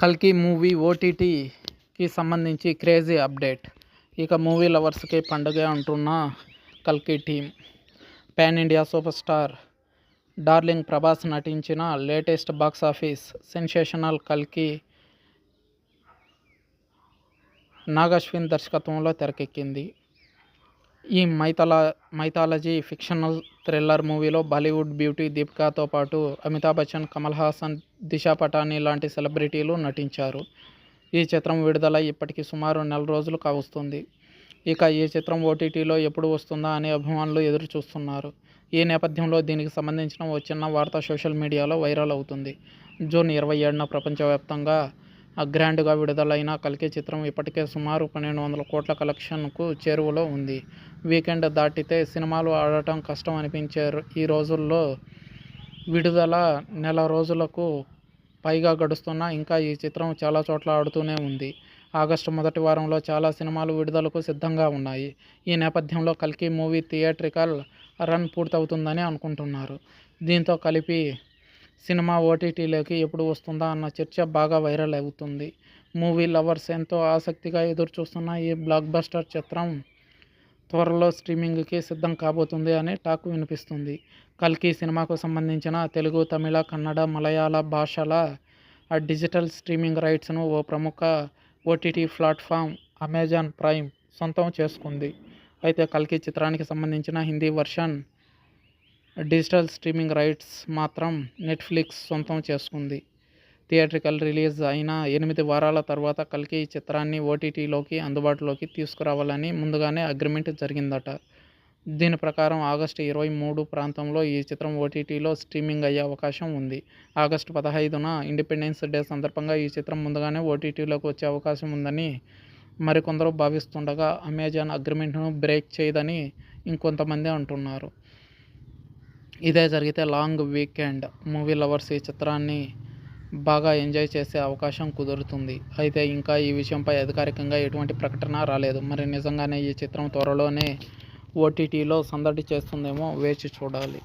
కల్కి మూవీ ఓటీటీకి సంబంధించి క్రేజీ అప్డేట్. ఇక మూవీ లవర్స్కి పండుగే అంటున్న కల్కి team pan India super star darling Prabhas నటించిన లేటెస్ట్ బాక్స్ ఆఫీస్ సెన్సేషనల్ కల్కి నాగశ్విన్ దర్శకత్వంలో తెరకెక్కింది. ఈ మైథలా మైథాలజీ ఫిక్షనల్ థ్రిల్లర్ మూవీలో బాలీవుడ్ బ్యూటీ దీపికాతో పాటు అమితాబ్ బచ్చన్ కమల్ హాసన్ దిశా పటానీ లాంటి సెలబ్రిటీలు నటించారు. ఈ చిత్రం విడుదల ఇప్పటికి సుమారు నెల రోజులు కావస్తుంది. ఇక ఈ చిత్రం ఓటీటీలో ఎప్పుడు వస్తుందా అని అభిమానులు ఎదురు చూస్తున్నారు. ఈ నేపథ్యంలో దీనికి సంబంధించిన ఓ చిన్న వార్త సోషల్ మీడియాలో వైరల్ అవుతుంది. జూన్ ఇరవై ఏడున ప్రపంచవ్యాప్తంగా గ్రాండ్గా విడుదలైన కల్కి చిత్రం ఇప్పటికే సుమారు పన్నెండు వందల కోట్ల కలెక్షన్కు చేరువలో ఉంది. వీకెండ్ దాటితే సినిమాలు ఆడటం కష్టం అనిపించే ఈ రోజుల్లో విడుదల నెల రోజులకు పైగా గడుస్తున్నా ఇంకా ఈ చిత్రం చాలా చోట్ల ఆడుతూనే ఉంది. ఆగస్టు మొదటి వారంలో చాలా సినిమాలు విడుదలకు సిద్ధంగా ఉన్నాయి. ఈ నేపథ్యంలో కల్కి మూవీ థియేట్రికల్ రన్ పూర్తవుతుందని అనుకుంటున్నారు. దీంతో కలిపి సినిమా ఓటీటీలోకి ఎప్పుడు వస్తుందా అన్న చర్చ బాగా వైరల్ అవుతుంది. మూవీ లవర్స్ ఎంతో ఆసక్తిగా ఎదురు చూస్తున్న ఈ బ్లాక్ బస్టర్ చిత్రం త్వరలో స్ట్రీమింగ్కి సిద్ధం కాబోతుంది అనే టాక్ వినిపిస్తుంది. కల్కి సినిమాకు సంబంధించిన తెలుగు తమిళ కన్నడ మలయాళ భాషల డిజిటల్ స్ట్రీమింగ్ రైట్స్ను ఓ ప్రముఖ ఓటీటీ ప్లాట్ఫామ్ అమెజాన్ ప్రైమ్ సొంతం చేసుకుంది. అయితే కల్కి చిత్రానికి సంబంధించిన Hindi version digital streaming rights మాత్రం నెట్ఫ్లిక్స్ సొంతం చేసుకుంది. థియేట్రికల్ రిలీజ్ అయిన ఎనిమిది వారాల తర్వాత కల్కి ఈ చిత్రాన్ని ఓటీటీలోకి అందుబాటులోకి తీసుకురావాలని ముందుగానే అగ్రిమెంట్ జరిగిందట. దీని ప్రకారం ఆగస్టు ఇరవై మూడు ప్రాంతంలో ఈ చిత్రం ఓటీటీలో స్ట్రీమింగ్ అయ్యే అవకాశం ఉంది. ఆగస్టు పదహైదున ఇండిపెండెన్స్ డే సందర్భంగా ఈ చిత్రం ముందుగానే ఓటీటీలోకి వచ్చే అవకాశం ఉందని మరికొందరు భావిస్తుండగా అమెజాన్ అగ్రిమెంట్ను బ్రేక్ చేయదని ఇంకొంతమంది అంటున్నారు. ఇదే జరిగితే లాంగ్ వీకెండ్ మూవీ లవర్స్ ఈ చిత్రాన్ని బాగా ఎంజాయ్ చేసే అవకాశం కుదురుతుంది. అయితే ఇంకా ఈ విషయంపై అధికారికంగా ఎటువంటి ప్రకటన రాలేదు. మరి నిజంగానే ఈ చిత్రం త్వరలోనే ఓటీటీలో సందడి చేస్తుందేమో వేచి చూడాలి.